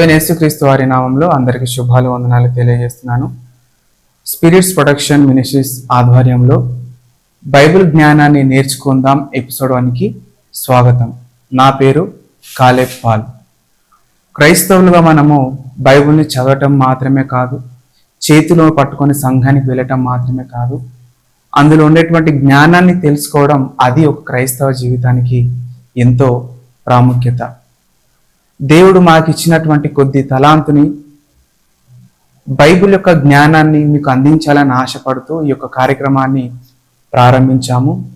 ప్రభు యేసుక్రీస్తు వారి నామంలో అందరికీ శుభాలు వందనాలు తెలియజేస్తున్నాను. స్పిరిట్స్ ప్రొడక్షన్ మినిస్ట్రీస్ ఆధ్వర్యంలో బైబిల్ జ్ఞానాన్ని నేర్చుకుందాం ఎపిసోడ్ వన్కి స్వాగతం. నా పేరు కాలేబ్ పాల్. క్రైస్తవులుగా మనము బైబిల్ని చదవటం మాత్రమే కాదు చేతిలో పట్టుకొని సంఘానికి వెళ్ళటం మాత్రమే కాదు అందులో ఉండేటువంటి జ్ఞానాన్ని తెలుసుకోవడం అది ఒక క్రైస్తవ జీవితానికి ఎంతో ప్రాముఖ్యత. దేవుడు మాకు ఇచ్చినటువంటి కొద్ది తలాంతుని బైబిల్ యొక్క జ్ఞానాన్ని మీకు అందించాలని ఆశపడుతూ ఈ యొక్క కార్యక్రమాన్ని ప్రారంభించాము.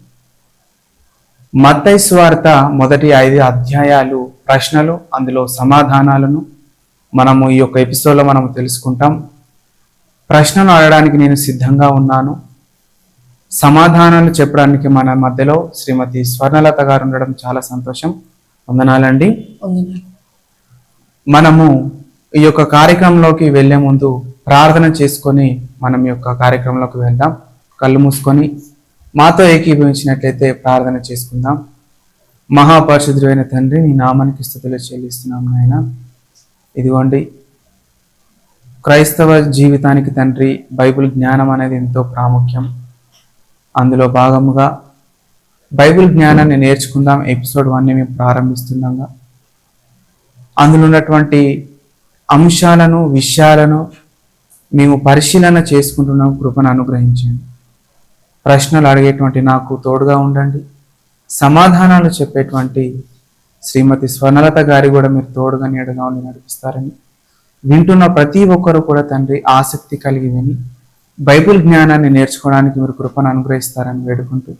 మత్తయి స్వార్త మొదటి ఐదు అధ్యాయాలు ప్రశ్నలు అందులో సమాధానాలను మనము ఈ యొక్క ఎపిసోడ్లో మనము తెలుసుకుంటాం. ప్రశ్నలు అడగడానికి నేను సిద్ధంగా ఉన్నాను. సమాధానాలు చెప్పడానికి మన మధ్యలో శ్రీమతి స్వర్ణలత గారు ఉండడం చాలా సంతోషం. వందనాలండి. వందనాలు. మనము ఈ యొక్క కార్యక్రమంలోకి వెళ్ళే ముందు ప్రార్థన చేసుకొని మనం ఈ యొక్క కార్యక్రమంలోకి వెళ్దాం. కళ్ళు మూసుకొని మాతో ఏకీభవించినట్లయితే ప్రార్థన చేసుకుందాం. మహాపరిశుద్ధుడైన తండ్రి నీ నామానికి స్థుతులు చెల్లిస్తున్నాం నాయన. ఇదిగోండి క్రైస్తవ జీవితానికి తండ్రి బైబిల్ జ్ఞానం అనేది ఎంతో ప్రాముఖ్యం. అందులో భాగముగా బైబిల్ జ్ఞానాన్ని నేర్చుకుందాం. ఎపిసోడ్ వన్ని మేము ప్రారంభిస్తుండగా అందులో ఉన్నటువంటి అంశాలను విషయాలను మేము పరిశీలన చేసుకుంటున్నాం కృపను అనుగ్రహించండి. ప్రశ్నలు అడిగేటువంటి నాకు తోడుగా ఉండండి. సమాధానాలు చెప్పేటువంటి శ్రీమతి స్వర్ణలత గారి కూడా మీరు తోడుగా నీడగా ఉండి నడిపిస్తారని. వింటున్న ప్రతి ఒక్కరు కూడా తండ్రి ఆసక్తి కలిగి విని బైబిల్ జ్ఞానాన్ని నేర్చుకోవడానికి మీరు కృపను అనుగ్రహిస్తారని వేడుకుంటూ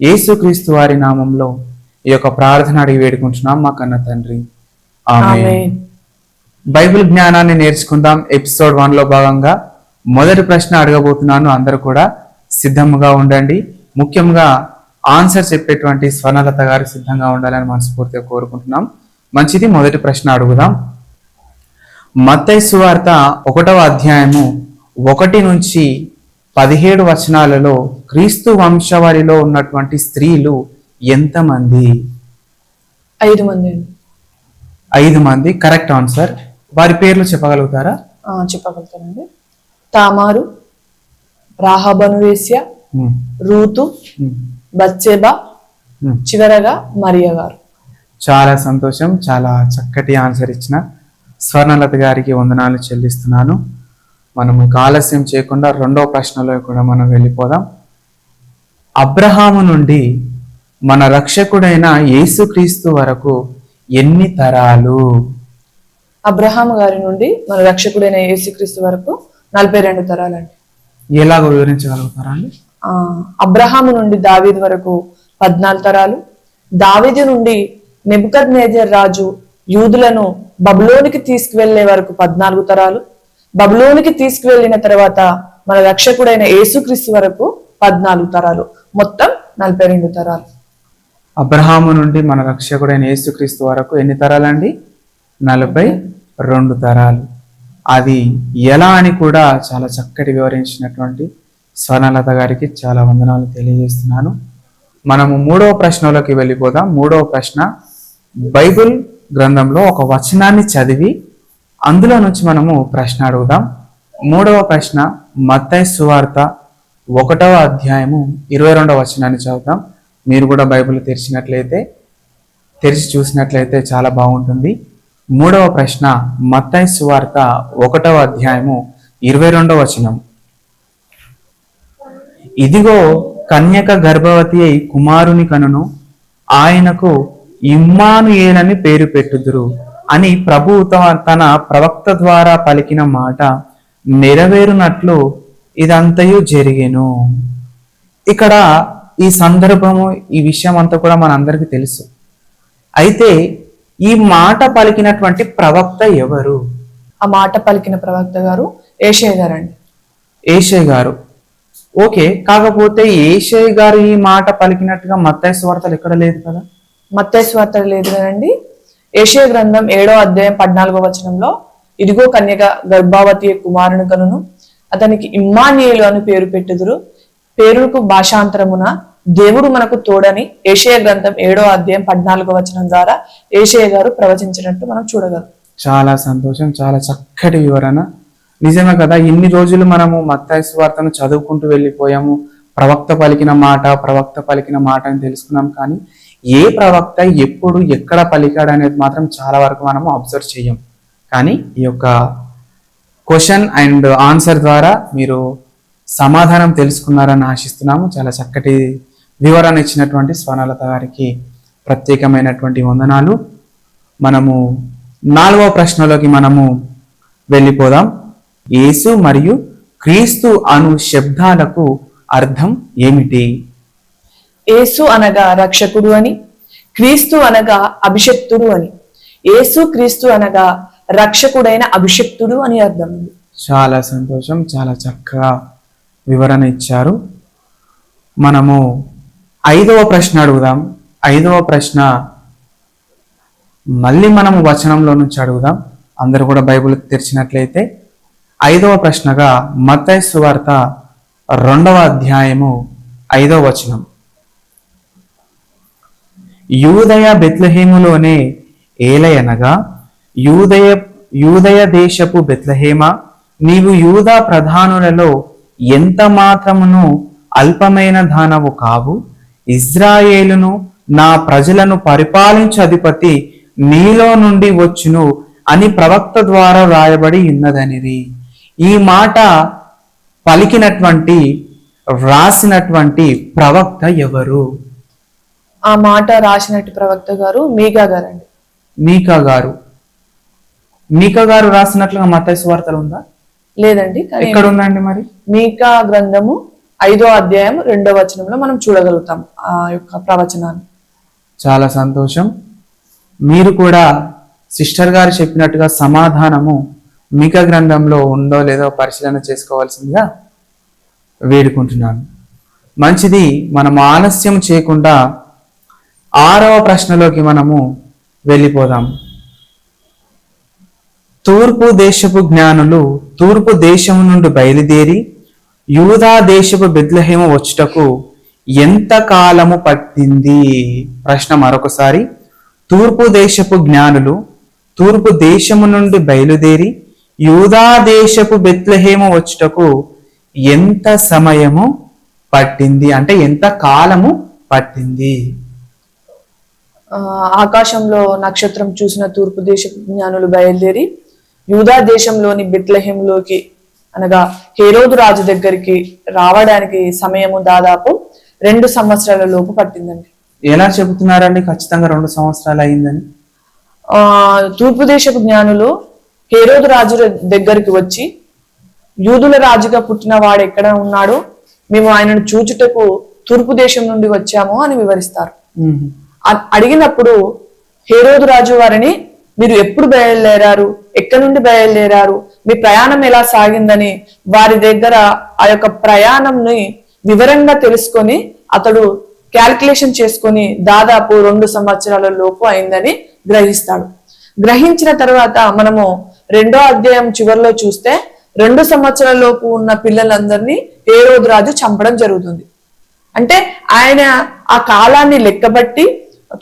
యేసుక్రీస్తు వారి నామంలో ఈ యొక్క ప్రార్థన అడిగి వేడుకుంటున్నాం మా కన్న తండ్రి. బైబిల్ జ్ఞానాన్ని నేర్చుకుందాం. ఎపిసోడ్ వన్లో భాగంగా మొదటి ప్రశ్న అడగబోతున్నాను. అందరూ కూడా సిద్ధంగా ఉండండి. ముఖ్యంగా ఆన్సర్ చెప్పేటువంటి స్వర్ణలత గారు సిద్ధంగా ఉండాలని మనస్ఫూర్తిగా కోరుకుంటున్నాం. మంచిది మొదటి ప్రశ్న అడుగుదాం. మత్తయి సువార్త ఒకటవ అధ్యాయము ఒకటి నుంచి పదిహేడు వచనాలలో క్రీస్తు వంశవారిలో ఉన్నటువంటి స్త్రీలు ఎంతమంది? ఐదు మంది. ఐదు మంది కరెక్ట్ ఆన్సర్ వారి పేర్లు చెప్పగలుగుతారా? ఆ, చెప్పగలుగుతానండి. తామారు రాహబను వేశ్య ఉమ్, రూతు ఉమ్, బచ్చేబా ఉమ్. చివరగా మరియ గారు. చాలా సంతోషం చాలా చక్కటి ఆన్సర్ ఇచ్చిన స్వర్ణలత గారికి వందనాలు చెల్లిస్తున్నాను. మనము ఇంకా ఆలస్యం చేయకుండా రెండో ప్రశ్నలో కూడా మనం వెళ్ళిపోదాం. అబ్రహాము నుండి మన రక్షకుడైన యేసుక్రీస్తు వరకు ఎన్ని తరాలు? అబ్రహాం గారి నుండి మన రక్షకుడైన యేసుక్రీస్తు వరకు నలభై రెండు తరాలండి. ఎలాగో వివరించగలుగుతారా అండి? ఆ, అబ్రహాము నుండి దావీదు వరకు పద్నాలుగు తరాలు. దావీదు నుండి నెబుకద్ రాజు యూదులను బబులోనికి తీసుకువెళ్ళే వరకు పద్నాలుగు తరాలు. బబులోనికి తీసుకువెళ్ళిన తర్వాత మన రక్షకుడైన యేసుక్రీస్తు వరకు పద్నాలుగు తరాలు. మొత్తం నలభై రెండు తరాలు. అబ్రహాము నుండి మన రక్షకుడైన యేసుక్రీస్తు వరకు ఎన్ని తరాలండి? నలభై రెండు తరాలు. అది ఎలా అని కూడా చాలా చక్కటి వివరించినటువంటి స్వర్ణలత గారికి చాలా వందనాలు తెలియజేస్తున్నాను. మనము మూడవ ప్రశ్నలోకి వెళ్ళిపోదాం. మూడవ ప్రశ్న బైబిల్ గ్రంథంలో ఒక వచనాన్ని చదివి అందులో నుంచి మనము ప్రశ్న అడుగుదాం. మూడవ ప్రశ్న మత్తై సువార్త ఒకటవ అధ్యాయము ఇరవై రెండవ వచనాన్ని చదువుతాం మీరు కూడా బైబిల్ తెరిచినట్లయితే తెరిచి చూసినట్లయితే చాలా బాగుంటుంది. మూడవ ప్రశ్న మత్తయి సువార్త ఒకటవ అధ్యాయము ఇరవై రెండవ వచనం. ఇదిగో కన్యక గర్భవతి అయి కుమారుని కనును ఆయనకు ఇమ్మానుయేలని పేరు పెట్టుదురు అని ప్రభు తన ప్రవక్త ద్వారా పలికిన మాట నెరవేరునట్లు ఇదంతయు జరిగేను. ఇక్కడ ఈ సందర్భము ఈ విషయం అంతా కూడా మనందరికీ తెలుసు. అయితే ఈ మాట పలికినటువంటి ప్రవక్త ఎవరు? ఆ మాట పలికిన ప్రవక్త గారు ఏషయ్య గారండి. ఏషయ్ గారు. ఓకే కాకపోతే ఏషయ్ గారు ఈ మాట పలికినట్టుగా మత్తయి సువార్తలు ఎక్కడ లేదు కదా? మత్తయి స్వార్త లేదు కదండి. ఏషియా గ్రంథం ఏడో అధ్యాయం పద్నాలుగో వచనంలో ఇదిగో కన్యక గర్భావతి కుమారుని కనును అతనికి ఇమ్మానియేలు అని పేరు పెట్టుదురు. పేరుకు భాషాంతరమున దేవుడు మనకు తోడని ఏషియా గ్రంథం ఏడో అధ్యాయం పద్నాలుగో వచనం ద్వారా ఏషియా గారు ప్రవచించినట్టు మనం చూడగలం. చాలా సంతోషం చాలా చక్కటి వివరణ. నిజమే కదా ఇన్ని రోజులు మనము మత్తాయి వార్తను చదువుకుంటూ వెళ్ళిపోయాము. ప్రవక్త పలికిన మాట ప్రవక్త పలికిన మాట అని తెలుసుకున్నాం కానీ ఏ ప్రవక్త ఎప్పుడు ఎక్కడ పలికాడు అనేది మాత్రం చాలా వరకు మనము అబ్జర్వ్ చేయం కానీ ఈ యొక్క క్వశ్చన్ అండ్ ఆన్సర్ ద్వారా మీరు సమాధానం తెలుసుకున్నారని ఆశిస్తున్నాము. చాలా చక్కటి వివరణ ఇచ్చినటువంటి స్వర్ణలత గారికి ప్రత్యేకమైనటువంటి వందనాలు. మనము నాలుగవ ప్రశ్నలోకి మనము వెళ్ళిపోదాం. యేసు మరియు క్రీస్తు అను శబ్దాలకు అర్థం ఏమిటి? యేసు అనగా రక్షకుడు అని క్రీస్తు అనగా అభిషక్తుడు అని యేసు క్రీస్తు అనగా రక్షకుడైన అభిషక్తుడు అని అర్థం చాలా సంతోషం చాలా చక్కగా వివరణ ఇచ్చారు. మనము ఐదవ ప్రశ్న అడుగుదాం. ఐదవ ప్రశ్న. మళ్ళీ మనం వచనంలో నుంచి అడుగుదాం. అందరూ కూడా బైబిల్ తెరిచినట్లయితే ఐదవ ప్రశ్నగా మత్తయి సువార్త రెండవ అధ్యాయము ఐదవ వచనం. యూదయ బెత్లహేములోనే ఏలయనగా యూదయ యూదయ దేశపు బెత్లహేమ నీవు యూదా ప్రధానులలో ఎంత మాత్రమును అల్పమైన దానవు కావు? ఇజ్రాయేలును నా ప్రజలను పరిపాలించు అధిపతి నీలో నుండి వచ్చును అని ప్రవక్త ద్వారా వ్రాయబడి ఉన్నదనిది ఈ మాట పలికినటువంటి రాసినటువంటి ప్రవక్త ఎవరు? ఆ మాట రాసినట్టు ప్రవక్త గారు మీగా గారండి. మీకా గారు. మీకా గారు రాసినట్లుగా మతైసు వార్తలు ఉందా? లేదండి ఎక్కడ ఉందండి మరి? మీకా గ్రంథము ఐదో అధ్యాయం రెండో వచనంలో మనం చూడగలుగుతాం ఆ యొక్క ప్రవచనాన్ని. చాలా సంతోషం. మీరు కూడా సిస్టర్ గారు చెప్పినట్టుగా సమాధానము మిక గ్రంథంలో ఉందో లేదో పరిశీలన చేసుకోవాల్సిందిగా వేడుకుంటున్నాను. మంచిది మనం ఆలస్యం చేయకుండా ఆరవ ప్రశ్నలోకి మనము వెళ్ళిపోదాం. తూర్పు దేశపు జ్ఞానులు తూర్పు దేశము నుండి బయలుదేరి యూదా దేశపు బెత్లహేము వచ్చుటకు ఎంత కాలము పట్టింది? ప్రశ్న మరొకసారి. తూర్పు దేశపు జ్ఞానులు తూర్పు దేశము నుండి బయలుదేరి యూదా దేశపు బెత్లహేమ వచ్చుటకు ఎంత సమయము పట్టింది? అంటే ఎంత కాలము పట్టింది? ఆకాశంలో నక్షత్రం చూసిన తూర్పు దేశ జ్ఞానులు బయలుదేరి యూదా దేశంలోని బిత్లహెంలోకి అనగా హేరోదు రాజు దగ్గరికి రావడానికి సమయము దాదాపు రెండు సంవత్సరాల లోపు పట్టిందండి. ఎలా చెబుతున్నారండి? ఖచ్చితంగా రెండు సంవత్సరాలు అయిందని. ఆ తూర్పు దేశపు జ్ఞానులు హేరోదు రాజు దగ్గరికి వచ్చి యూదుల రాజుగా పుట్టిన వాడు ఎక్కడ ఉన్నాడో? మేము ఆయనను చూచుటకు తూర్పు దేశం నుండి వచ్చాము అని వివరిస్తారు. అడిగినప్పుడు హేరోదు రాజు వారిని మీరు ఎప్పుడు బయలుదేరారు? ఎక్కడి నుండి బయలుదేరారు? మీ ప్రయాణం ఎలా సాగిందని వారి దగ్గర ఆ యొక్క ప్రయాణంని వివరంగా తెలుసుకొని అతడు క్యాల్కులేషన్ చేసుకొని దాదాపు రెండు సంవత్సరాల లోపు అయిందని గ్రహిస్తాడు. గ్రహించిన తర్వాత మనము రెండో అధ్యాయం చివరిలో చూస్తే రెండు సంవత్సరాల లోపు ఉన్న పిల్లలందరినీ ఏరోద్రాజు చంపడం జరుగుతుంది. అంటే ఆయన ఆ కాలాన్ని లెక్కబట్టి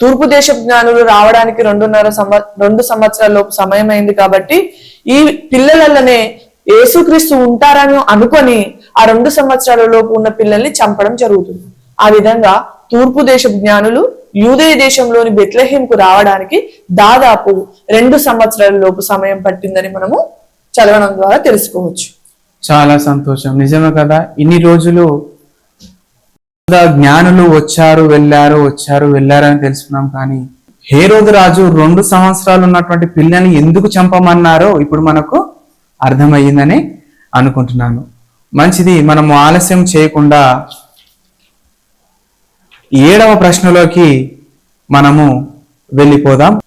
తూర్పు దేశ జ్ఞానులు రావడానికి రెండున్నర సంవ రెండు సంవత్సరాల లోపు సమయం అయింది కాబట్టి ఈ పిల్లలనే యేసుక్రీస్తు ఉంటారని అనుకొని ఆ రెండు సంవత్సరాల లోపు ఉన్న పిల్లల్ని చంపడం జరుగుతుంది. ఆ విధంగా తూర్పు దేశ జ్ఞానులు యూదయ దేశంలోని బెత్లహేంకు రావడానికి దాదాపు రెండు సంవత్సరాల లోపు సమయం పట్టిందని మనము చదవడం ద్వారా తెలుసుకోవచ్చు. చాలా సంతోషం. నిజమే కదా? ఇన్ని రోజులు జ్ఞానులు వచ్చారు వెళ్ళారు వచ్చారు వెళ్ళారు అని తెలుసుకున్నాం కానీ హేరోదు రాజు రెండు సంవత్సరాలు ఉన్నటువంటి పిల్లని ఎందుకు చంపమన్నారో ఇప్పుడు మనకు అర్థమయ్యిందని అనుకుంటున్నాను. మంచిది మనము ఆలస్యం చేయకుండా ఏడవ ప్రశ్నలోకి మనము వెళ్ళిపోదాం.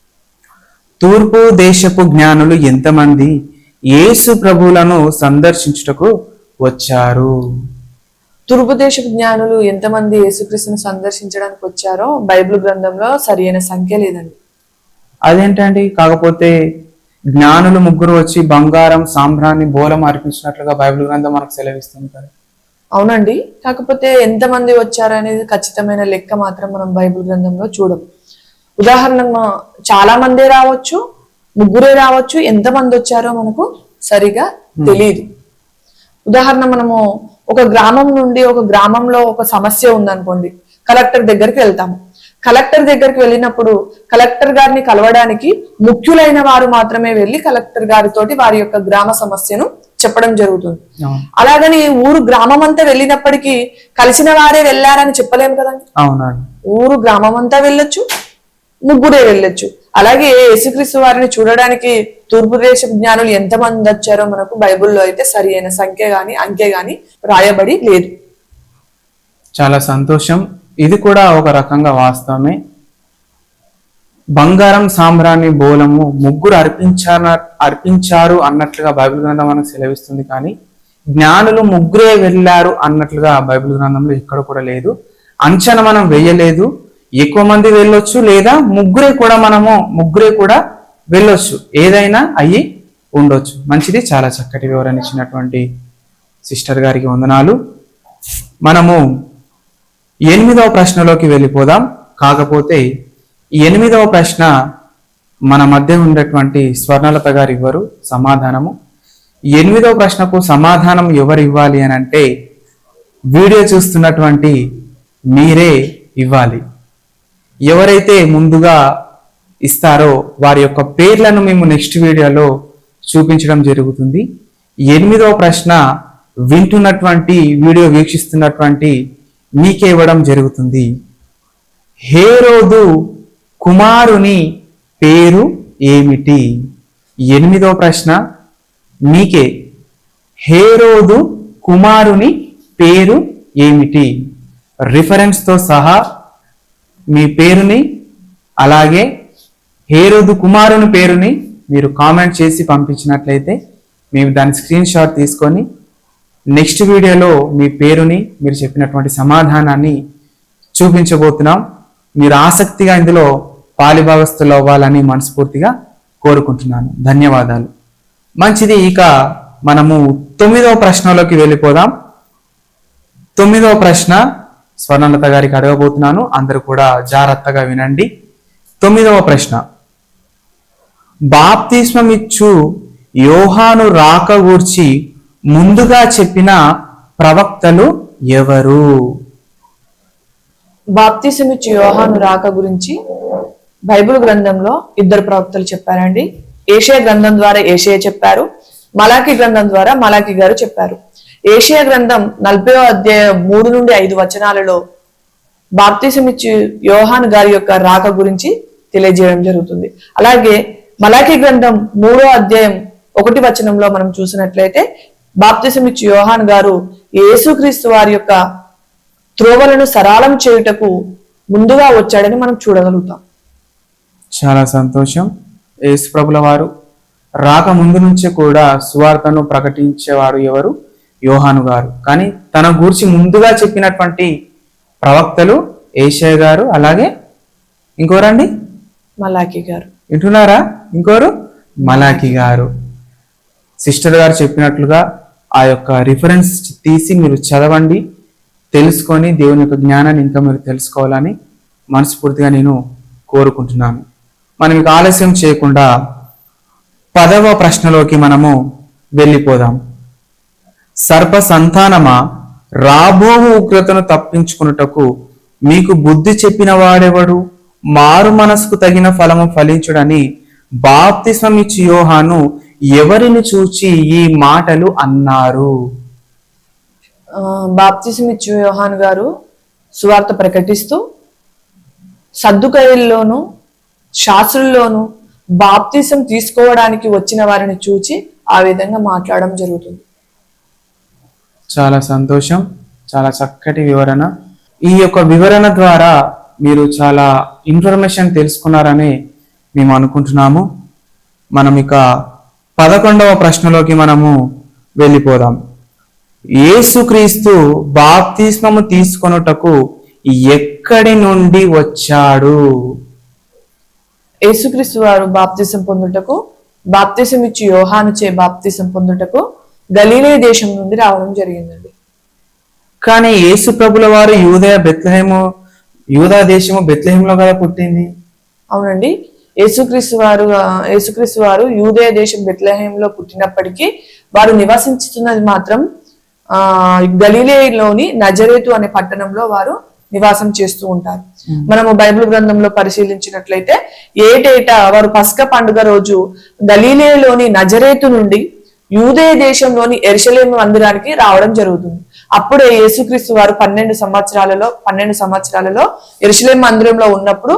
తూర్పు దేశపు జ్ఞానులు ఎంతమంది? యేసు ప్రభువులను సందర్శించుటకు వచ్చారు. తూర్పు దేశపు జ్ఞానులు ఎంతమంది యేసుక్రీస్తుని సందర్శించడానికి వచ్చారో బైబిల్ గ్రంథంలో సరైన సంఖ్య లేదండి. అదేంటండి? కాకపోతే జ్ఞానులు ముగ్గురు వచ్చి బంగారం సాంబ్రాన్ని బోలం అర్పించినట్లుగా బైబిల్ గ్రంథం మనకు సెలవిస్తుంది కదా. అవునండి. కాకపోతే ఎంతమంది వచ్చారు అనేది ఖచ్చితమైన లెక్క మాత్రం మనం బైబిల్ గ్రంథంలో చూడము ఉదాహరణకు మ- చాలా మందే రావచ్చు ముగ్గురే రావచ్చు ఎంతమంది వచ్చారో మనకు సరిగా తెలియదు ఉదాహరణ మనము ఒక గ్రామం నుండి ఒక గ్రామంలో ఒక సమస్య ఉందనుకోండి కలెక్టర్ దగ్గరికి వెళ్తాము. కలెక్టర్ దగ్గరికి వెళ్ళినప్పుడు కలెక్టర్ గారిని కలవడానికి ముఖ్యులైన వారు మాత్రమే వెళ్ళి కలెక్టర్ గారితోటి వారి యొక్క గ్రామ సమస్యను చెప్పడం జరుగుతుంది. అలాగని ఊరు గ్రామం అంతా వెళ్ళినప్పటికీ కలిసిన వారే వెళ్ళారని చెప్పలేము కదండి. ఊరు గ్రామం అంతా వెళ్ళొచ్చు ముగ్గురే వెళ్ళొచ్చు. అలాగే యేసుక్రీస్తు వారిని చూడడానికి తూర్పు దేశ జ్ఞానులు ఎంతమంది వచ్చారో మనకు బైబిల్లో అయితే సరి అయిన సంఖ్య గాని అంకె గాని రాయబడి లేదు. చాలా సంతోషం. ఇది కూడా ఒక రకంగా వాస్తవమే. బంగారం సాంబ్రాణి బోలము ముగ్గురు అర్పించారు అర్పించారు అన్నట్లుగా బైబిల్ గ్రంథం మనకు సెలవిస్తుంది కానీ జ్ఞానులు ముగ్గురే వెళ్ళారు అన్నట్లుగా బైబిల్ గ్రంథంలో ఎక్కడ కూడా లేదు. అంచనా మనం వేయలేదు. ఎక్కువ మంది వెళ్ళొచ్చు లేదా ముగ్గురే కూడా మనము ముగ్గురే కూడా వెళ్ళొచ్చు. ఏదైనా అయ్యి ఉండొచ్చు. మంచిది. చాలా చక్కటి వివరణ ఇచ్చినటువంటి సిస్టర్ గారికి వందనాలు. మనము ఎనిమిదవ ప్రశ్నలోకి వెళ్ళిపోదాం. కాకపోతే ఎనిమిదవ ప్రశ్న మన మధ్య ఉన్నటువంటి స్వర్ణలత గారు ఇవ్వరు. సమాధానము. ఎనిమిదవ ప్రశ్నకు సమాధానం ఎవరు ఇవ్వాలి అని అంటే వీడియో చూస్తున్నటువంటి మీరే ఇవ్వాలి. ఎవరైతే ముందుగా ఇస్తారో వారి యొక్క పేర్లను మేము నెక్స్ట్ వీడియోలో చూపించడం జరుగుతుంది. ఎనిమిదవ ప్రశ్న వింటున్నటువంటి వీడియో వీక్షిస్తున్నటువంటి మీకే ఇవ్వడం జరుగుతుంది. హేరోదు కుమారుని పేరు ఏమిటి? ఎనిమిదవ ప్రశ్న మీకే. హేరోదు కుమారుని పేరు ఏమిటి? రిఫరెన్స్తో సహా మీ పేరుని అలాగే హేరోదు కుమారుని పేరుని మీరు కామెంట్ చేసి పంపించినట్లయితే మేము దాని స్క్రీన్ షాట్ తీసుకొని నెక్స్ట్ వీడియోలో మీ పేరుని మీరు చెప్పినటువంటి సమాధానాన్ని చూపించబోతున్నాం. మీరు ఆసక్తిగా ఇందులో పాలిభాగస్తులు అవ్వాలని మనస్ఫూర్తిగా కోరుకుంటున్నాను. ధన్యవాదాలు. మంచిది ఇక మనము తొమ్మిదవ ప్రశ్నలోకి వెళ్ళిపోదాం. తొమ్మిదవ ప్రశ్న స్వర్ణలత గారికి అడగబోతున్నాను. అందరూ కూడా జాగ్రత్తగా వినండి. తొమ్మిదవ ప్రశ్న. బాప్తిస్మమిచ్చు యోహాను రాక గూర్చి ముందుగా చెప్పిన ప్రవక్తలు ఎవరు? బాప్తిసమిచ్చి యోహాను రాక గురించి బైబిల్ గ్రంథంలో ఇద్దరు ప్రవక్తలు చెప్పారండి. ఏషియా గ్రంథం ద్వారా ఏషియా చెప్పారు. మలాకి గ్రంథం ద్వారా మలాకి గారు చెప్పారు. ఏషియా గ్రంథం నలభై అధ్యాయం మూడు నుండి ఐదు వచనాలలో బాప్తిసమిచ్చి యోహాన్ గారి యొక్క రాక గురించి తెలియజేయడం జరుగుతుంది. అలాగే మలాకి గ్రంథం మూడో అధ్యాయం ఒకటి వచనంలో మనం చూసినట్లయితే బాప్తిసమిచ్చి యోహాన్ గారు యేసుక్రీస్తు వారి యొక్క త్రోవలను సరళం చేయుటకు ముందుగా వచ్చాడని మనం చూడగలుగుతాం. చాలా సంతోషం. యేసు ప్రభుల వారు రాక ముందు నుంచే కూడా సువార్తను ప్రకటించేవారు ఎవరు? యోహాను గారు. కానీ తన గురించి ముందుగా చెప్పినటువంటి ప్రవక్తలు ఏషయ్య గారు అలాగే ఇంకోరండి? మలాకి గారు. వింటున్నారా? ఇంకోరు? మలాకి గారు. సిస్టర్ గారు చెప్పినట్లుగా ఆ యొక్క రిఫరెన్స్ తీసి మీరు చదవండి తెలుసుకొని దేవుని యొక్క జ్ఞానాన్ని ఇంకా మీరు తెలుసుకోవాలని మనస్ఫూర్తిగా నేను కోరుకుంటున్నాను. మనం ఇక ఆలస్యం చేయకుండా పదవ ప్రశ్నలోకి మనము వెళ్ళిపోదాం. సర్ప సంతానమా రాబో ఉగ్రతను తప్పించుకున్నటకు మీకు బుద్ధి చెప్పిన వాడెవడు? మారు మనసుకు తగిన ఫలము ఫలించుడని బాప్తిసం ఇచ్చి యోహాను ఎవరిని చూచి ఈ మాటలు అన్నారు? ఆ, బాప్తిసం ఇచ్చు యోహాన్ గారు సువార్త ప్రకటిస్తూ సద్దుకైల్లోను శాస్త్రుల్లోను బాప్తిసం తీసుకోవడానికి వచ్చిన వారిని చూచి ఆ విధంగా మాట్లాడడం జరుగుతుంది. చాలా సంతోషం చాలా చక్కటి వివరణ. ఈ యొక్క వివరణ ద్వారా మీరు చాలా ఇన్ఫర్మేషన్ తెలుసుకున్నారని మేము అనుకుంటున్నాము. మనం ఇక పదకొండవ ప్రశ్నలోకి మనము వెళ్ళిపోదాం. ఏసుక్రీస్తు బాప్తిస్మము తీసుకొనుటకు ఎక్కడి నుండి వచ్చాడు? యేసుక్రీస్తు వారు బాప్తిసం పొందుటకు బాప్తిసం ఇచ్చి యోహాను చే బాప్తిసం పొందుటకు గలీలే దేశం నుండి రావడం జరిగిందండి. కానీ యేసు ప్రభుల వారు యూదయ బెత్లహేము యూదా దేశము బెత్లహేములో కదా పుట్టింది? అవునండి. యేసుక్రీస్తు వారు యేసుక్రీస్తు వారు యూదయ దేశం బెత్లహేంలో పుట్టినప్పటికీ వారు నివసించుతున్నది మాత్రం ఆ గలీలేలోని నజరేతు అనే పట్టణంలో వారు నివాసం చేస్తూ ఉంటారు. మనము బైబిల్ గ్రంథంలో పరిశీలించినట్లయితే ఏటేటా వారు పస్క పండుగ రోజు గలీలేలోని నజరేతు నుండి యూదయ దేశంలోని ఎరుషలేం మందిరానికి రావడం జరుగుతుంది. అప్పుడే యేసుక్రీస్తు వారు పన్నెండు సంవత్సరాలలో పన్నెండు సంవత్సరాలలో ఎరుషలేం మందిరంలో ఉన్నప్పుడు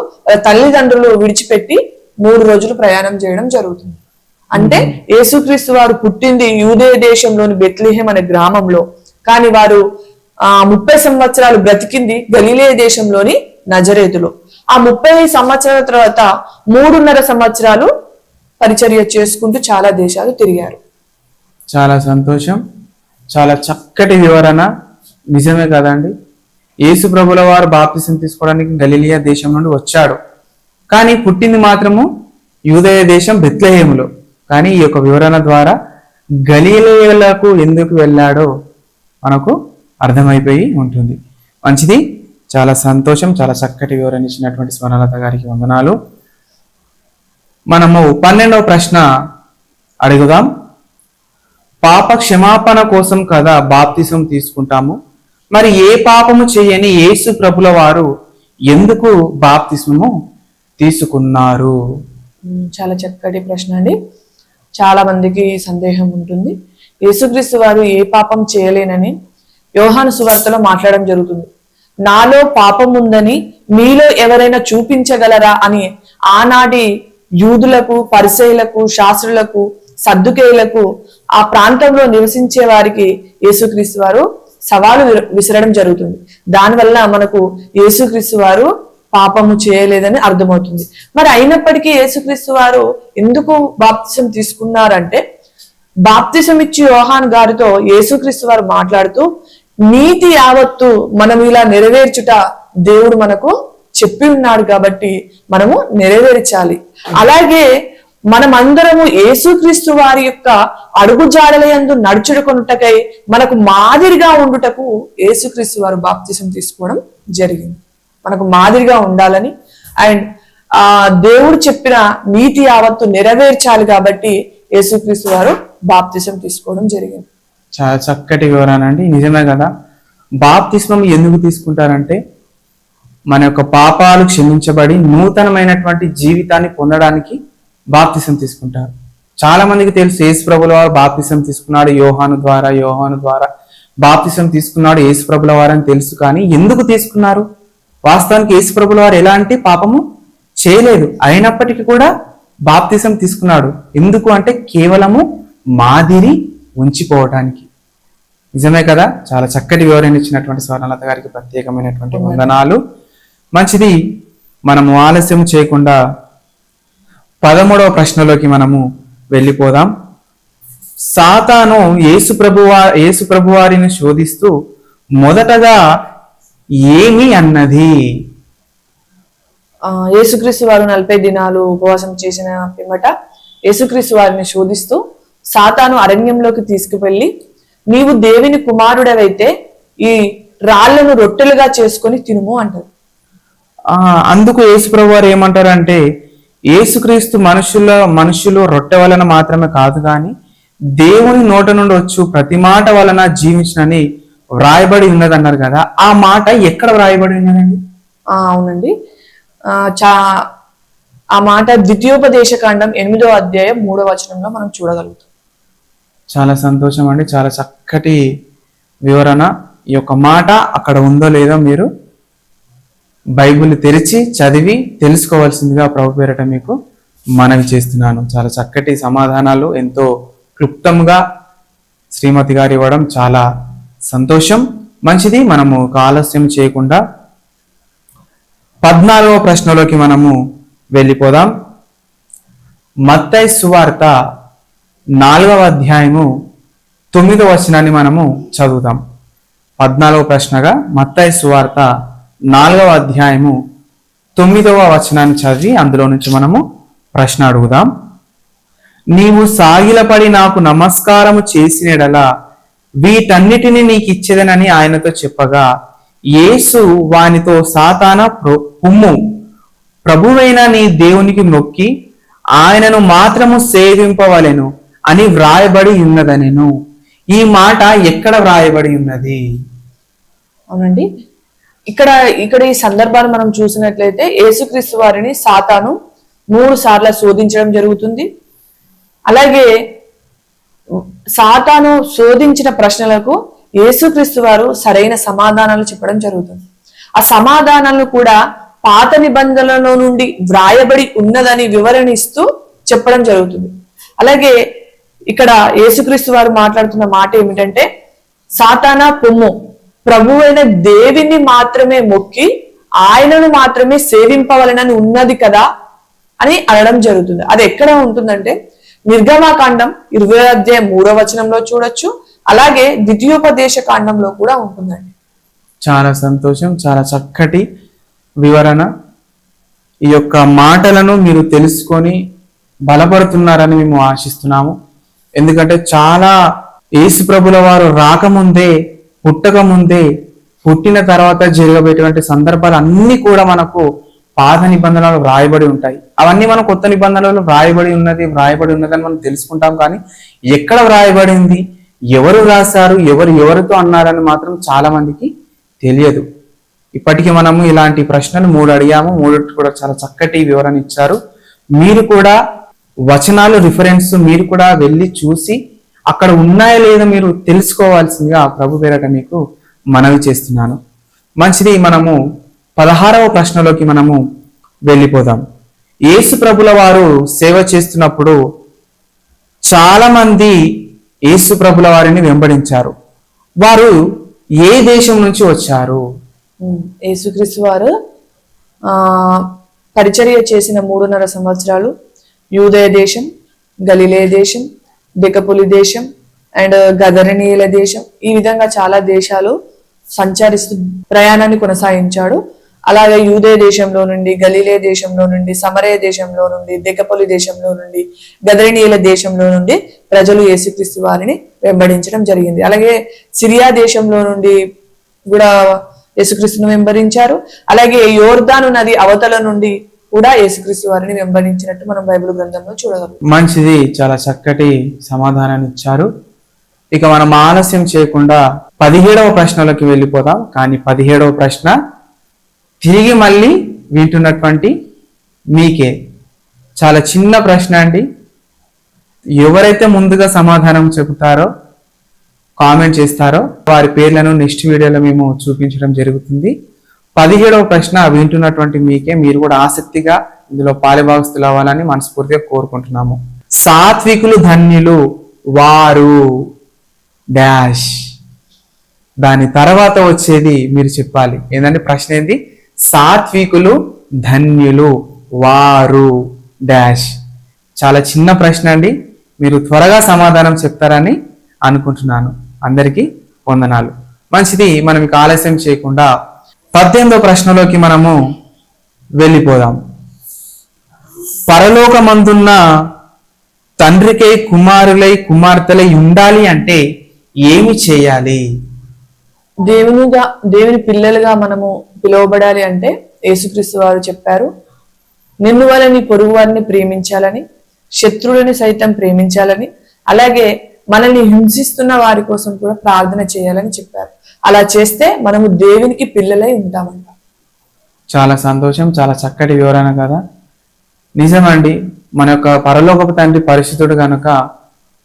తల్లిదండ్రులు విడిచిపెట్టి మూడు రోజులు ప్రయాణం చేయడం జరుగుతుంది. అంటే యేసుక్రీస్తు వారు పుట్టింది యూదయ దేశంలోని బెత్లిహేం అనే గ్రామంలో. కానీ వారు ఆ ముప్పై సంవత్సరాలు బ్రతికింది గలీలే దేశంలోని నజరేతులో. ఆ ముప్పై సంవత్సరాల తర్వాత మూడున్నర సంవత్సరాలు పరిచర్య చేసుకుంటూ చాలా దేశాలు తిరిగారు. చాలా సంతోషం. చాలా చక్కటి వివరణ. నిజమే కదండి. యేసు ప్రభుల వారు బాప్తిసం తీసుకోవడానికి గలీలియా దేశం నుండి వచ్చాడు కానీ పుట్టింది మాత్రము యూదయ దేశం బెత్లహేములో. కానీ ఈ యొక్క వివరణ ద్వారా గలీలయలకు ఎందుకు వెళ్ళాడో మనకు అర్థమైపోయి ఉంటుంది. మంచిది. చాలా సంతోషం. చాలా చక్కటి వివరణ ఇచ్చినటువంటి స్వర్ణలత గారికి వందనాలు. మనము పన్నెండవ ప్రశ్న అడుగుదాం. పాప క్షమాపణ కోసం కదా బాప్తిసం తీసుకుంటాము? మరి ఏ పాపము చేయని యేసు ప్రభుల వారు ఎందుకు బాప్తిసము తీసుకున్నారు? చాలా చక్కటి ప్రశ్న అండి. చాలా మందికి సందేహం ఉంటుంది. యేసుక్రీస్తు వారు ఏ పాపం చేయలేనని యోహాను సువార్తలో మాట్లాడడం జరుగుతుంది. నాలో పాపం ఉందని మీలో ఎవరైనా చూపించగలరా అని ఆనాటి యూదులకు పరిసయులకు శాస్త్రులకు సర్దుకేయులకు ఆ ప్రాంతంలో నివసించే వారికి యేసుక్రీస్తు వారు సవాలు విసరడం జరుగుతుంది. దానివల్ల మనకు యేసుక్రీస్తు వారు పాపము చేయలేదని అర్థమవుతుంది. మరి అయినప్పటికీ యేసుక్రీస్తు వారు ఎందుకు బాప్తిసం తీసుకున్నారంటే బాప్తిసం ఇచ్చి యోహాన్ గారితో యేసుక్రీస్తు వారు మాట్లాడుతూ నీతి యావత్తు మనం ఇలా నెరవేర్చుట దేవుడు మనకు చెప్పి ఉన్నాడు కాబట్టి మనము నెరవేర్చాలి. అలాగే మనమందరము యేసుక్రీస్తు వారి యొక్క అడుగుజాడలయందు నడుచుడుకొనుటకై మనకు మాదిరిగా ఉండుటకు యేసుక్రీస్తు వారు బాప్తిసం తీసుకోవడం జరిగింది. మనకు మాదిరిగా ఉండాలని అండ్ ఆ దేవుడు చెప్పిన నీతి యావత్తు నెరవేర్చాలి కాబట్టి యేసుక్రీస్తు వారు బాప్తిసం తీసుకోవడం జరిగింది. చాలా చక్కటి వివరణ అండి. నిజమే కదా? బాప్తిస్మం ఎందుకు తీసుకుంటారంటే మన యొక్క పాపాలు క్షమించబడి నూతనమైనటువంటి జీవితాన్ని పొందడానికి బాప్తిసం తీసుకుంటారు. చాలా మందికి తెలుసు యేసు ప్రభుల వారు బాప్తిసం తీసుకున్నాడు యోహాను ద్వారా యోహాను ద్వారా బాప్తిసం తీసుకున్నాడు యేసు ప్రభుల వారు అని తెలుసు కానీ ఎందుకు తీసుకున్నారు? వాస్తవానికి యేసు ప్రభుల వారు ఎలాంటి పాపము చేయలేదు. అయినప్పటికీ కూడా బాప్తిసం తీసుకున్నాడు. ఎందుకు అంటే కేవలము మాదిరి ఉంచిపోవటానికి. నిజమే కదా? చాలా చక్కటి వివరణ ఇచ్చినటువంటి స్వర్ణలత గారికి ప్రత్యేకమైనటువంటి వందనాలు. మంచిది మనము ఆలస్యం చేయకుండా పదమూడవ ప్రశ్నలోకి మనము వెళ్ళిపోదాం. సాతాను యేసు ప్రభువా యేసు ప్రభువారిని శోధిస్తూ మొదటగా ఏమి అన్నది? ఆ యేసుక్రీస్తు వారు నలభై దినాలు ఉపవాసం చేసిన పిమ్మట యేసుక్రీస్తు వారిని శోధిస్తూ సాతాను అరణ్యంలోకి తీసుకువెళ్ళి నీవు దేవుని కుమారుడవైతే ఈ రాళ్ళను రొట్టెలుగా చేసుకొని తినుము అంటారు ఆ అందుకు యేసు ప్రభు వారు ఏమంటారంటే యేసుక్రీస్తు మనుషుల మనుషులు రొట్టె వలన మాత్రమే కాదు కానీ దేవుని నోట నుండి వచ్చు ప్రతి మాట వలన జీవించనని వ్రాయబడి ఉన్నదన్నారు కదా. ఆ మాట ఎక్కడ వ్రాయబడి ఉన్నదండి? ఆ అవునండి. ఆ చా ఆ మాట ద్వితీయోపదేశ కాండం ఎనిమిదో అధ్యాయం మూడో వచనంలో మనం చూడగలుగుతాం. చాలా సంతోషం అండి. చాలా చక్కటి వివరణ. ఈ యొక్క మాట అక్కడ ఉందో లేదో మీరు బైబిల్ తెరిచి చదివి తెలుసుకోవాల్సిందిగా ప్రభు పేరట మీకు మనవి చేస్తున్నాను. చాలా చక్కటి సమాధానాలు ఎంతో క్లుప్తంగా శ్రీమతి గారు ఇవ్వడం చాలా సంతోషం. మంచిది మనము ఆలస్యం చేయకుండా పద్నాలుగవ ప్రశ్నలోకి మనము వెళ్ళిపోదాం. మత్తై సువార్త నాలుగవ అధ్యాయము తొమ్మిదవ వచనాన్ని మనము చదువుతాం. పద్నాలుగవ ప్రశ్నగా మత్తై సువార్త నాలుగవ అధ్యాయము తొమ్మిదవ వచనాన్ని చదివి అందులో నుంచి మనము ప్రశ్న అడుగుదాం. నీవు సాగిలపడి నాకు నమస్కారము చేసినడలా వీటన్నిటిని నీకు ఇచ్చేదనని ఆయనతో చెప్పగా యేసు వానితో సాతాన పుమ్ము. ప్రభువైన నీ దేవునికి మొక్కి ఆయనను మాత్రము సేవింపవలెను అని వ్రాయబడి ఉన్నదనెను. ఈ మాట ఎక్కడ వ్రాయబడి ఉన్నది? అవునండి. ఇక్కడ ఇక్కడ ఈ సందర్భాన్ని మనం చూసినట్లయితే యేసుక్రీస్తు వారిని సాతాను మూడు సార్లు శోధించడం జరుగుతుంది. అలాగే సాతాను శోధించిన ప్రశ్నలకు యేసుక్రీస్తు వారు సరైన సమాధానాలు చెప్పడం జరుగుతుంది. ఆ సమాధానాలను కూడా పాత నిబంధనలలో నుండి వ్రాయబడి ఉన్నదని వివరణిస్తూ చెప్పడం జరుగుతుంది. అలాగే ఇక్కడ యేసుక్రీస్తు వారు మాట్లాడుతున్న మాట ఏమిటంటే సాతానా పొమ్ము ప్రభువైన దేవిని మాత్రమే మొక్కి ఆయనను మాత్రమే సేవింపవలనని ఉన్నది కదా అని అనడం జరుగుతుంది. అది ఎక్కడ ఉంటుందంటే నిర్గమాకాండం ఇరవై అధ్యాయం మూడో వచనంలో చూడొచ్చు. అలాగే ద్వితీయోపదేశ కాండంలో కూడా ఉంటుందండి. చాలా సంతోషం చాలా చక్కటి వివరణ. ఈ యొక్క మాటలను మీరు తెలుసుకొని బలపడుతున్నారని మేము ఆశిస్తున్నాము. ఎందుకంటే చాలా యేసు ప్రభుల వారు రాకముందే పుట్టక ముందే పుట్టిన తర్వాత జరగబోయేటువంటి సందర్భాలు అన్ని కూడా మనకు పాత నిబంధనలు వ్రాయబడి ఉంటాయి. అవన్నీ మనం కొత్త నిబంధనలు వ్రాయబడి ఉన్నది వ్రాయబడి ఉన్నదని మనం తెలుసుకుంటాం కానీ ఎక్కడ వ్రాయబడింది ఎవరు రాశారు ఎవరు ఎవరితో అన్నారని మాత్రం చాలా మందికి తెలియదు. ఇప్పటికీ మనము ఇలాంటి ప్రశ్నలు మూడు అడిగాము. మూడు కూడా చాలా చక్కటి వివరణ ఇచ్చారు. మీరు కూడా వచనాలు రిఫరెన్స్ మీరు కూడా వెళ్ళి చూసి అక్కడ ఉన్నాయో లేదో మీరు తెలుసుకోవాల్సిందిగా ప్రభు పేరట మీకు మనవి చేస్తున్నాను. మంచిది మనము పదహారవ ప్రశ్నలోకి మనము వెళ్ళిపోదాం. యేసు ప్రభుల వారు సేవ చేస్తున్నప్పుడు చాలామంది యేసు ప్రభుల వారిని వెంబడించారు. వారు ఏ దేశం నుంచి వచ్చారు? ఏసుక్రీస్తు యేసుక్రీస్తు వారు పరిచర్య చేసిన మూడున్నర సంవత్సరాలు యూదయ దేశం గలిలే దేశం దెకపులి దేశం అండ్ uh, గదరణీయుల దేశం. ఈ విధంగా చాలా దేశాలు సంచరిస్తూ ప్రయాణాన్ని కొనసాగించాడు. అలాగే యూదే దేశంలో నుండి గలీలే దేశంలో నుండి సమరయ దేశంలో నుండి దెకపొలి దేశంలో నుండి గదరణీయుల దేశంలో నుండి ప్రజలు యేసుక్రీస్తు వారిని వెంబడించడం జరిగింది. అలాగే సిరియా దేశంలో నుండి కూడా యేసుక్రీస్తును వెంబడించారు. అలాగే యోర్దాను నది అవతల నుండి కూడా యేసుక్రీస్తు వారిని వెంబడించినట్టు మనం బైబిల్ గ్రంథంలో చూడగలం. మంచిది చాలా చక్కటి సమాధానాన్ని ఇచ్చారు. ఇక మనం ఆలస్యం చేయకుండా పదిహేడవ ప్రశ్నలోకి వెళ్ళిపోదాం. కానీ పదిహేడవ ప్రశ్న తిరిగి మళ్ళీ వింటున్నటువంటి మీకే. చాలా చిన్న ప్రశ్న అండి. ఎవరైతే ముందుగా సమాధానం చెబుతారో కామెంట్ చేస్తారో వారి పేర్లను నెక్స్ట్ వీడియోలో మేము చూపించడం జరుగుతుంది. పదిహేడవ ప్రశ్న వింటున్నటువంటి మీకే మీరు కూడా ఆసక్తిగా ఇందులో పాలిభాగస్తులు అవ్వాలని మనస్ఫూర్తిగా కోరుకుంటున్నాము. సాత్వికులు ధన్యులు వారు డాష్. దాని తర్వాత వచ్చేది మీరు చెప్పాలి. ఏంటంటే ప్రశ్న ఏంది? సాత్వికులు ధన్యులు వారు డాష్. చాలా చిన్న ప్రశ్న అండి. మీరు త్వరగా సమాధానం చెప్తారని అనుకుంటున్నాను. అందరికీ వందనాలు. మంచిది మనం ఇక ఆలస్యం చేయకుండా పద్దెనిమిదో ప్రశ్నలోకి మనము వెళ్ళిపోదాం. పరలోకమందున్న తండ్రికై కుమారులై కుమార్తెలై ఉండాలి అంటే ఏమి చేయాలి? దేవునిగా దేవుని పిల్లలుగా మనము పిలువబడాలి అంటే యేసుక్రీస్తు వారు చెప్పారు నిన్ను వలని పొరుగు వారిని ప్రేమించాలని శత్రువులని సైతం ప్రేమించాలని అలాగే మనల్ని హింసిస్తున్న వారి కోసం కూడా ప్రార్థన చేయాలని చెప్పారు. అలా చేస్తే మనము దేవునికి పిల్లలై ఉంటామంట. చాలా సంతోషం చాలా చక్కటి వివరణ కదా. నిజమండి మన యొక్క పరలోకపు తండ్రి పరిశుద్ధుడు కనుక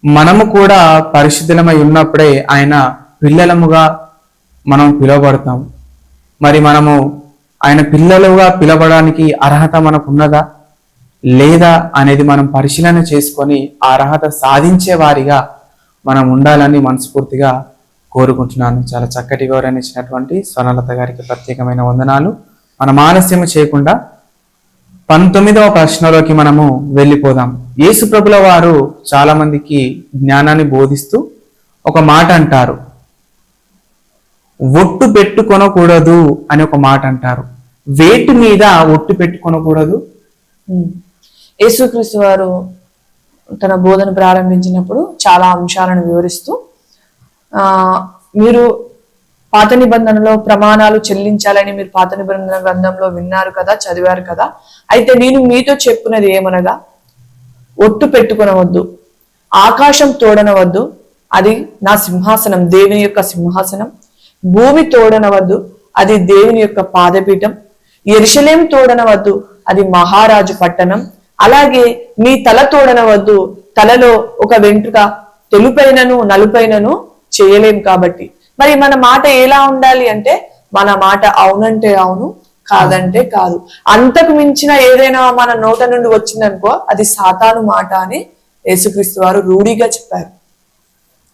మనము కూడా పరిశుద్ధులమై ఉన్నప్పుడే ఆయన పిల్లలముగా మనం పిలువబడతాం. మరి మనము ఆయన పిల్లలుగా పిలవడానికి అర్హత మనకు ఉన్నదా లేదా అనేది మనం పరిశీలన చేసుకొని ఆ అర్హత సాధించే వారిగా మనం ఉండాలని మనస్ఫూర్తిగా కోరుకుంటున్నాను. చాలా చక్కటి వివరణ ఇచ్చినటువంటి స్వర్ణలత గారికి ప్రత్యేకమైన వందనాలు. మనం ఆలస్యం చేయకుండా పంతొమ్మిదవ ప్రశ్నలోకి మనము వెళ్ళిపోదాం. యేసు ప్రభుల వారు చాలామందికి జ్ఞానాన్ని బోధిస్తూ ఒక మాట అంటారు. ఒట్టు పెట్టుకొనకూడదు అని ఒక మాట అంటారు. వేటి మీద ఒట్టు పెట్టుకొనకూడదు? యేసుక్రీస్తు వారు తన బోధన ప్రారంభించినప్పుడు చాలా అంశాలను వివరిస్తూ మీరు పాత నిబంధనలో ప్రమాణాలు చెల్లించాలని మీరు పాత నిబంధన గ్రంథంలో విన్నారు కదా చదివారు కదా. అయితే నేను మీతో చెప్పున్నది ఏమనగా ఒట్టు పెట్టుకునవద్దు ఆకాశం తోడనవద్దు అది నా సింహాసనం దేవుని యొక్క సింహాసనం. భూమి తోడనవద్దు అది దేవుని యొక్క పాదపీఠం. ఎరుషలేం తోడనవద్దు అది మహారాజు పట్టణం. అలాగే మీ తల తోడనవద్దు తలలో ఒక వెంట్రుక తెలుపైనను నలుపైనను చేయలేం కాబట్టి. మరి మన మాట ఎలా ఉండాలి అంటే మన మాట అవునంటే అవును కాదంటే కాదు. అంతకు మించిన ఏదైనా మన నోట నుండి వచ్చిందనుకో అది సాతాను మాట అని యేసుక్రీస్తు వారు రూఢిగా చెప్పారు.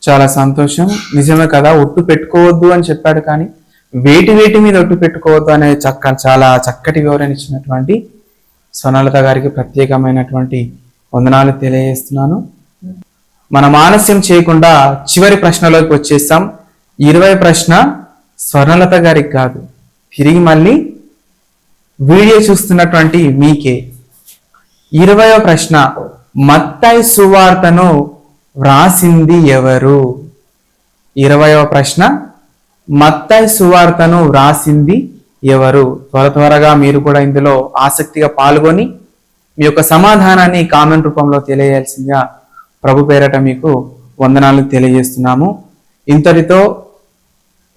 చాలా సంతోషం. నిజమే కదా ఒట్టు పెట్టుకోవద్దు అని చెప్పాడు కానీ వేటి వేటి మీద ఒట్టు పెట్టుకోవద్దు అనే చక్క చాలా చక్కటి వివరణ ఇచ్చినటువంటి స్వనలత గారికి ప్రత్యేకమైనటువంటి వందనాలు తెలియజేస్తున్నాను. మనం ఆలస్యం చేయకుండా చివరి ప్రశ్నలోకి వచ్చేసాం ఇరవై ప్రశ్న స్వర్ణలత గారికి కాదు. తిరిగి మళ్ళీ వీడియో చూస్తున్నటువంటి మీకే. ఇరవయో ప్రశ్న మత్తాయి సువార్తను వ్రాసింది ఎవరు? ఇరవయవ ప్రశ్న మత్తాయి సువార్తను వ్రాసింది ఎవరు? త్వర త్వరగా మీరు కూడా ఇందులో ఆసక్తిగా పాల్గొని మీ యొక్క సమాధానాన్ని కామెంట్ రూపంలో తెలియజేయాల్సిందిగా ప్రభు పేరట మీకు వందనాలు తెలియజేస్తున్నాము. ఇంతటితో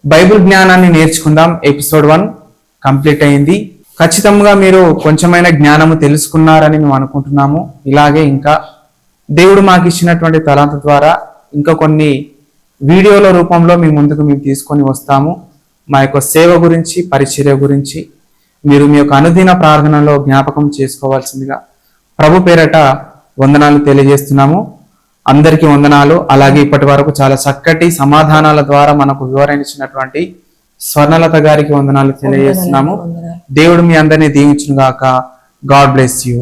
బైబిల్ జ్ఞానాన్ని నేర్చుకుందాం. ఎపిసోడ్ వన్ కంప్లీట్ అయింది. ఖచ్చితంగా మీరు కొంచెమైన జ్ఞానము తెలుసుకున్నారని మేము అనుకుంటున్నాము. ఇలాగే ఇంకా దేవుడు మాకు ఇచ్చినటువంటి తలాంత ద్వారా ఇంకా కొన్ని వీడియోల రూపంలో మీ ముందుకు మేము తీసుకొని వస్తాము. మా యొక్క సేవ గురించి పరిచర్య గురించి మీరు మీ యొక్క అనుదిన ప్రార్థనలో జ్ఞాపకం చేసుకోవాల్సిందిగా ప్రభు పేరట వందనాలు తెలియజేస్తున్నాము. అందరికీ వందనాలు. అలాగే ఇప్పటి వరకు చాలా చక్కటి సమాధానాల ద్వారా మనకు వివరణ ఇచ్చినటువంటి స్వర్ణలత గారికి వందనాలు తెలియజేస్తున్నాము. దేవుడు మీ అందరినీ దీవించును గాక గాడ్ బ్లెస్ యూ.